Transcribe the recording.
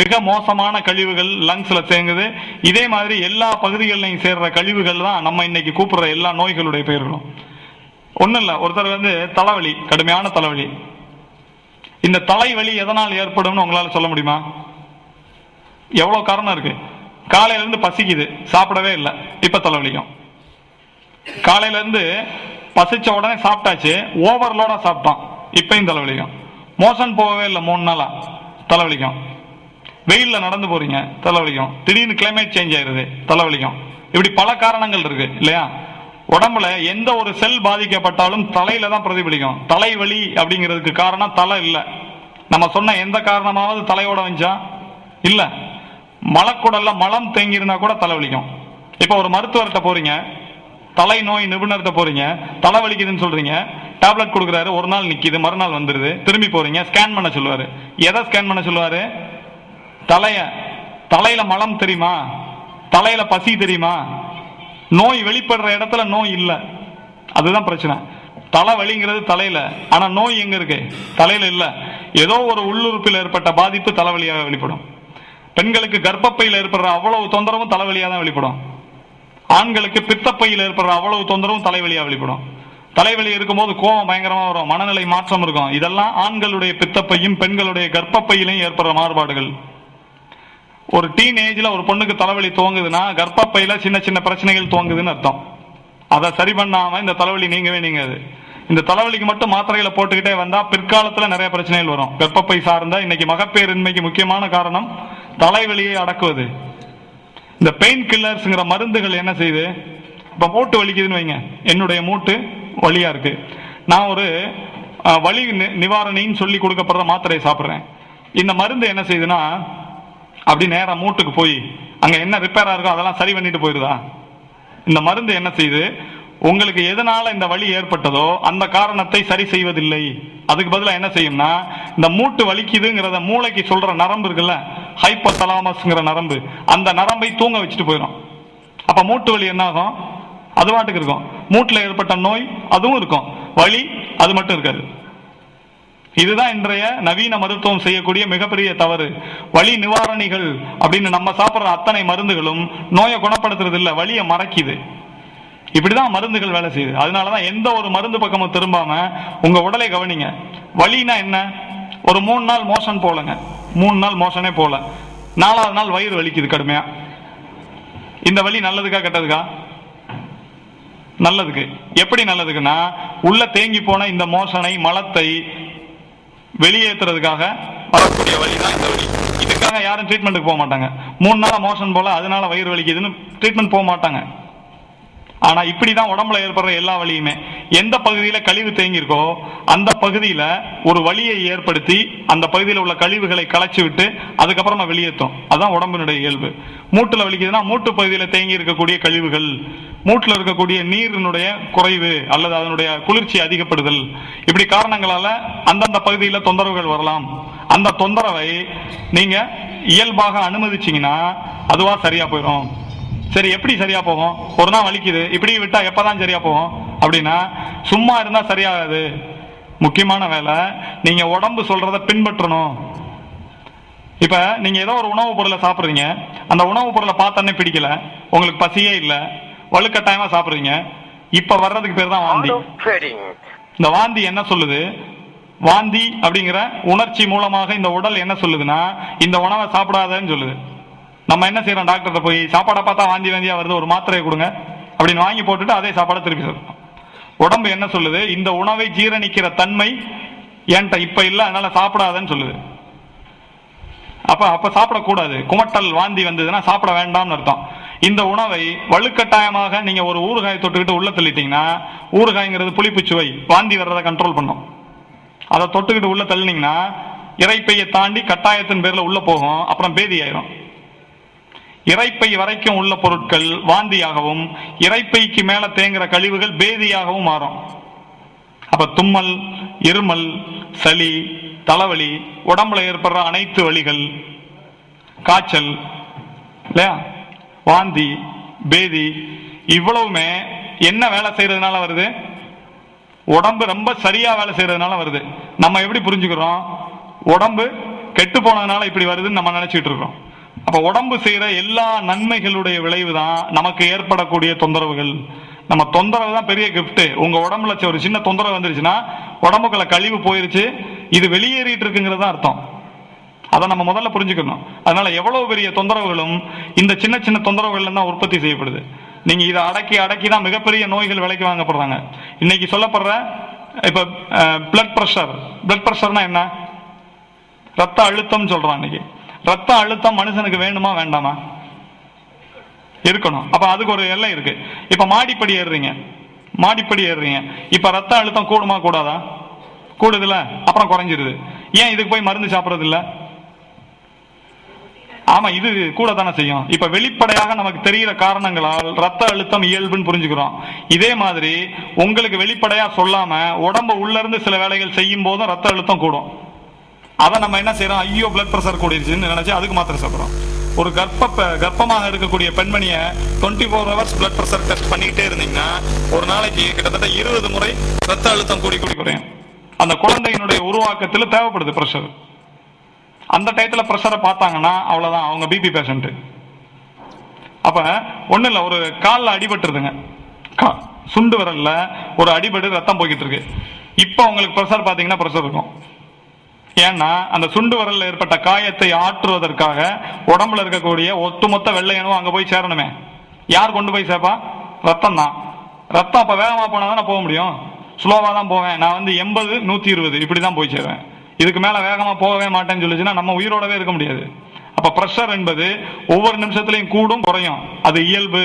மிக மோசமான கழிவுகள் லங்ஸ்ல தேங்குது. இதே மாதிரி எல்லா பகுதிகளிலையும் சேர்ற கழிவுகள் தான் நம்ம இன்னைக்கு கூப்பிடுற எல்லா நோய்களுடைய பெயர்களும். ஒன்றும் இல்லை ஒருத்தர் வந்து தலைவலி கடுமையான தலைவலி. இந்த தலைவலி எதனால் ஏற்படும்னு உங்களால் சொல்ல முடியுமா? எவ்வளோ காரணம் இருக்கு? காலையிலேருந்து பசிக்குது சாப்பிடவே இல்லை இப்போ தலைவலிக்கும். காலையிலேருந்து பசிச்ச உடனே சாப்பிட்டாச்சு ஓவர்லோடாக சாப்பிட்டான் இப்பயும் தலைவலிக்கும். மோஷன் போகவே இல்லை மூணு நாளாக தலைவலிக்கும். வெயிலில் நடந்து போறீங்க தலைவலிக்கும். திடீர்னு கிளைமேட் சேஞ்ச் ஆயிருது தலைவலிக்கும். இப்படி பல காரணங்கள் இருக்கு இல்லையா? உடம்புல எந்த ஒரு செல் பாதிக்கப்பட்டாலும் தலையில தான் பிரதிபலிக்கும். தலைவலி அப்படிங்கிறதுக்கு காரணம் தலை இல்லை. நம்ம சொன்ன எந்த காரணமாவது தலையோட வந்துச்சா இல்லை. மலக்குடல்ல மலம் தேங்கியிருந்தா கூட தலைவலிக்கும். இப்போ ஒரு மருத்துவர்கிட்ட போறீங்க தலை நோய் நிபுணர்கிட்ட போறீங்க தலை வலிக்குதுன்னு சொல்றீங்க டேப்லெட் கொடுக்குறாரு ஒரு நாள் நிற்கிது மறுநாள் வந்துடுது திரும்பி போறீங்க ஸ்கேன் பண்ண சொல்லுவாரு. எதை ஸ்கேன் பண்ண சொல்லுவாரு? தலைய தலையில மலம் தெரியுமா? தலையில பசி தெரியுமா? நோய் வெளிப்படுற இடத்துல நோய் இல்லை. அதுதான் பிரச்சனை. தலை வலிங்கிறது தலையில. ஆனா நோய் எங்க இருக்கு? தலையில இல்ல. ஏதோ ஒரு உள்ளுறுப்பில் ஏற்பட்ட பாதிப்பு தலைவலியாக வெளிப்படும். பெண்களுக்கு கர்ப்பப்பையில் ஏற்படுற அவ்வளவு தொந்தரவும் தலைவலியாக தான் வெளிப்படும். ஆண்களுக்கு பித்தப்பையில் ஏற்படுற அவ்வளவு தொந்தரவும் தலைவலியாக வெளிப்படும். தலைவலி இருக்கும்போது கோபம் பயங்கரமா வரும். மனநிலை மாற்றம் இருக்கும். இதெல்லாம் ஆண்களுடைய பித்தப்பையும் பெண்களுடைய கர்ப்பப்பையிலையும் ஏற்படுற மாறுபாடுகள். ஒரு டீன் ஏஜ்ல ஒரு பொண்ணுக்கு தலைவலி துவங்குதுன்னா கர்ப்பப்பையில சின்ன சின்ன பிரச்சனைகள் துவங்குதுன்னு அர்த்தம். அதை சரி பண்ணாம இந்த தலைவலி நீங்கவே நீங்காது. இந்த தலைவலிக்கு மட்டும் மாத்திரைகளை போட்டுக்கிட்டே வந்தா பிற்காலத்துல நிறைய பிரச்சனைகள் வரும். கர்ப்பப்பை சார்ந்த இன்னைக்கு மகப்பேரின்மைக்கு முக்கியமான காரணம் தலைவலியை அடக்குவது. இந்த பெயின் கில்லர்ஸ்ங்கிற மருந்துகள் என்ன செய்யுது? இப்ப மூட்டு வலிக்குதுன்னு வைங்க. என்னுடைய மூட்டு வலியா இருக்கு. நான் ஒரு வலி நிவாரணின்னு சொல்லி கொடுக்கப்படுற மாத்திரையை சாப்பிட்றேன். இந்த மருந்து என்ன செய்யுதுன்னா அப்படி நேரம் மூட்டுக்கு போய் அங்க என்ன ரிப்பேரா இருக்கோ அதெல்லாம் சரி பண்ணிட்டு போயிருதா? இந்த மருந்து என்ன செய்யுது உங்களுக்கு எதனால இந்த வலி ஏற்பட்டதோ அந்த காரணத்தை சரி செய்வதில்லை. அதுக்கு பதிலாக என்ன செய்யும்னா இந்த மூட்டு வலிக்குதுங்கிறத மூளைக்கு சொல்ற நரம்பு இருக்குல்ல ஹைப்போதலாமஸ்ங்கிற நரம்பு அந்த நரம்பை தூங்க வச்சுட்டு போயிடும் அப்ப மூட்டு வலி என்ன ஆகும்? அது பாட்டுக்கு இருக்கும். மூட்டில் ஏற்பட்ட நோய் அதுவும் இருக்கும். வலி அது மட்டும் இருக்காது. இதுதான் இன்றைய நவீன மருத்துவம் செய்யக்கூடிய மிகப்பெரிய தவறு. வலி நிவாரணிகள் அப்படின்னு நம்ம சாப்பிட்ற அத்தனை மருந்துகளும் நோயை குணப்படுத்துறது இல்லை வலியை மறைக்குது. இப்படிதான் மருந்துகள் வேலை செய்யுது. அதனாலதான் எந்த ஒரு மருந்து பக்கமும் திரும்பாம உங்க உடலை கவனிங்க. வலினா என்ன? ஒரு மூணு நாள் மோஷன் போலங்க. மூணு நாள் மோஷனே போல. நாலாவது நாள் வயிறு வலிக்குது கடுமையா. இந்த வலி நல்லதுக்கா கெட்டதுக்கா? நல்லதுக்கு. எப்படி நல்லதுக்குன்னா உள்ள தேங்கி போன இந்த மோஷனை மலத்தை வெளியேற்றுறதுக்காக வரக்கூடிய வழி தான் இந்த வழி. இதுக்காக யாரும் ட்ரீட்மெண்ட்டுக்கு போக மாட்டாங்க. மூணு நாள் மோஷன் போல அதனால வயிறு வலிக்குதுன்னு ட்ரீட்மெண்ட் போக மாட்டாங்க. ஆனா இப்படிதான் உடம்புல ஏற்படுற எல்லா வலியுமே. எந்த பகுதியில கழிவு தேங்கியிருக்கோ அந்த பகுதியில ஒரு வழியை ஏற்படுத்தி அந்த பகுதியில் உள்ள கழிவுகளை களைச்சு விட்டு அதுக்கப்புறமா வெளியேற்றும் அதான் உடம்பினுடைய இயல்பு. மூட்டுல வலிக்குதுன்னா மூட்டு பகுதியில தேங்கி இருக்கக்கூடிய கழிவுகள் மூட்டுல இருக்கக்கூடிய நீரினுடைய குறைவு அல்லது அதனுடைய குளிர்ச்சி அதிகப்படுதல். இப்படி காரணங்களால அந்தந்த பகுதியில தொந்தரவுகள் வரலாம். அந்த தொந்தரவை நீங்க இயல்பாக அனுமதிச்சீங்கன்னா அதுவா சரியா போயிடும் சரி எப்படி சரியா போகும்? ஒரு நாள் வலிக்குது. இப்படி விட்டா எப்பதான் சரியா போகும்? அப்படின்னா சும்மா இருந்தா சரியாகாது. முக்கியமான வேலை நீங்க உடம்பு சொல்றத பின்பற்றணும். இப்ப நீங்க ஏதோ ஒரு உணவுப் பொருளை சாப்பிடுறீங்க. அந்த உணவுப் பொருளை பார்த்தோன்னே பிடிக்கல. உங்களுக்கு பசியே இல்ல. வலுக்கட்டாயமா சாப்பிடுறீங்க. இப்ப வர்றதுக்கு பேர் தான் வாந்தி. இந்த வாந்தி என்ன சொல்லுது? வாந்தி அப்படிங்கிற உணர்ச்சி மூலமாக இந்த உடல் என்ன சொல்லுதுன்னா இந்த உணவை சாப்பிடாதன்னு சொல்லுது. நம்ம என்ன செய்யறோம் டாக்டர்கிட்ட போய் சாப்பாடை பார்த்தா வாந்தி வாந்தியா வருது ஒரு மாத்திரையை கொடுங்க அப்படின்னு வாங்கி போட்டுட்டு அதே சாப்பாடை திருப்பி சொல்றோம் உடம்பு என்ன சொல்லுது? இந்த உணவை ஜீரணிக்கிற தன்மை ஏன்ட்ட இப்ப இல்ல அதனால சாப்பிடாதன்னு சொல்லுது. அப்ப அப்ப சாப்பிடக்கூடாது. குமட்டல் வாந்தி வந்ததுன்னா சாப்பிட வேண்டாம்னு அர்த்தம். இந்த உணவை வலுக்கட்டாயமாக நீங்க ஒரு ஊறுகாய் தொட்டுக்கிட்டு உள்ள தள்ளிட்டீங்கன்னா ஊறுகாய்ங்கிறது புளிப்பு சுவை வாந்தி வர்றதை கண்ட்ரோல் பண்ணும். அதை தொட்டுக்கிட்டு உள்ள தள்ளினீங்கன்னா இறைப்பையை தாண்டி கட்டாயத்தின் பேர்ல உள்ள போகும் அப்புறம் பேதி ஆயிரும். இறைப்பை வரைக்கும் உள்ள பொருட்கள் வாந்தியாகவும் இறைப்பைக்கு மேல தேங்குற கழிவுகள் பேதியாகவும் மாறும். அப்ப தும்மல் இருமல் சளி தலைவலி உடம்புல ஏற்படுற அனைத்து வலிகள் காய்ச்சல் இல்லையா? வாந்தி பேதி இவ்வளவுமே என்ன வேலை செய்யறதுனால வருது? உடம்பு ரொம்ப சரியா வேலை செய்யறதுனால வருது. நம்ம எப்படி புரிஞ்சுக்கிறோம்? உடம்பு கெட்டு போனதுனால இப்படி வருதுன்னு நம்ம நினைச்சிட்டு இருக்கோம் அப்ப உடம்பு செய்யற எல்லா நன்மைகளுடைய விளைவு தான் நமக்கு ஏற்படக்கூடிய தொந்தரவுகள். நம்ம தொந்தரவு தான் பெரிய கிஃப்ட் உங்க உடம்புல ஒரு சின்ன தொந்தரவு வந்துருச்சுன்னா உடம்புக்குள்ள கழிவு போயிருச்சு இது வெளியேறிட்டு இருக்குங்கிறது தான் அர்த்தம். அதை நம்ம முதல்ல புரிஞ்சுக்கணும். அதனால எவ்வளவு பெரிய தொந்தரவுகளும் இந்த சின்ன சின்ன தொந்தரவுகள் தான் உற்பத்தி செய்யப்படுது. நீங்க இதை அடக்கி அடக்கி தான் மிகப்பெரிய நோய்கள் விலைக்கு வாங்கப்படுறாங்க. இன்னைக்கு சொல்லப்படுற இப்ப பிளட் பிரஷர் பிளட் பிரஷர்னா என்ன? ரத்த அழுத்தம் சொல்றான் இன்னைக்கு. ரத்த அழுத்தம் மனுஷனுக்கு வேணுமா வேண்டாமா? இருக்கணும். அப்ப அதுக்கு ஒரு எல்லை இருக்கு. இப்ப மாடிப்படி ஏறுறீங்க. மாடிப்படி ஏறுறீங்க. இப்ப ரத்த அழுத்தம் கூடுமா கூடாதா? கூடுதுல? அப்புறம் குறைஞ்சிருது. ஏன் இதுக்கு போய் மருந்து சாப்பிடுறது இல்ல ஆமா இது கூட தானே செய்யும். இப்ப வெளிப்படையாக நமக்கு தெரிகிற காரணங்களால் ரத்த அழுத்தம் இயல்புன்னு புரிஞ்சுக்கிறோம். இதே மாதிரி உங்களுக்கு வெளிப்படையா சொல்லாம உடம்பு உள்ள இருந்து சில வேலைகள் செய்யும் போதும் ரத்த அழுத்தம் கூடும். அதை நம்ம என்ன செய்யறோம் ஐயோ பிளட் ப்ரெஷர் கூடிருச்சுன்னு நினைச்சு அதுக்கு மாத்திரை சாப்பிடுறோம் ஒரு கர்ப்ப கர்ப்பமாக இருக்கக்கூடிய பெண்மணியை twenty four hours blood pressure test பண்ணிக்கிட்டே இருந்தீங்கன்னா ஒரு நாளைக்கு கிட்டத்தட்ட இருபது முறை ரத்த அழுத்தம் கூடி கூடி குறையும். அந்த குழந்தையினுடைய உருவாக்கத்தில் தேவைப்படுது ப்ரெஷர் அந்த டயத்துல ப்ரெஷரை பார்த்தாங்கன்னா அவ்வளோதான் அவங்க பிபி பேஷண்ட் அப்ப ஒன்றும் இல்லை. ஒரு காலில் அடிபட்டுருதுங்க. கா- சுண்டு விரலில் ஒரு அடிபட்டு ரத்தம் போய்கிட்டு இருக்கு. இப்போ அவங்களுக்கு ப்ரெஷர் பார்த்தீங்கன்னா ப்ரெஷர் இருக்கும். ஏன்னா அந்த சுண்டு விரல்ல ஏற்பட்ட காயத்தை ஆற்றுவதற்காக உடம்புல இருக்கக்கூடிய ஒட்டுமொத்த வெள்ளையனும் அங்க போய் சேரணுமே. யார் கொண்டு போய் சேர்ப்பா ரத்தம் தான். ரத்தம் அப்ப வேகமா போனா தானே போக முடியும்? ஸ்லோவா தான் போவேன். நான் வந்து எண்பது நூத்தி இருபது இப்படி தான் போய் சேருவேன். இதுக்கு மேல வேகமா போகவே மாட்டேன்னு சொல்லிச்சுன்னா நம்ம உயிரோடவே இருக்க முடியாது. அப்ப பிரஷர் என்பது ஒவ்வொரு நிமிஷத்துலயும் கூடும் குறையும். அது இயல்பு.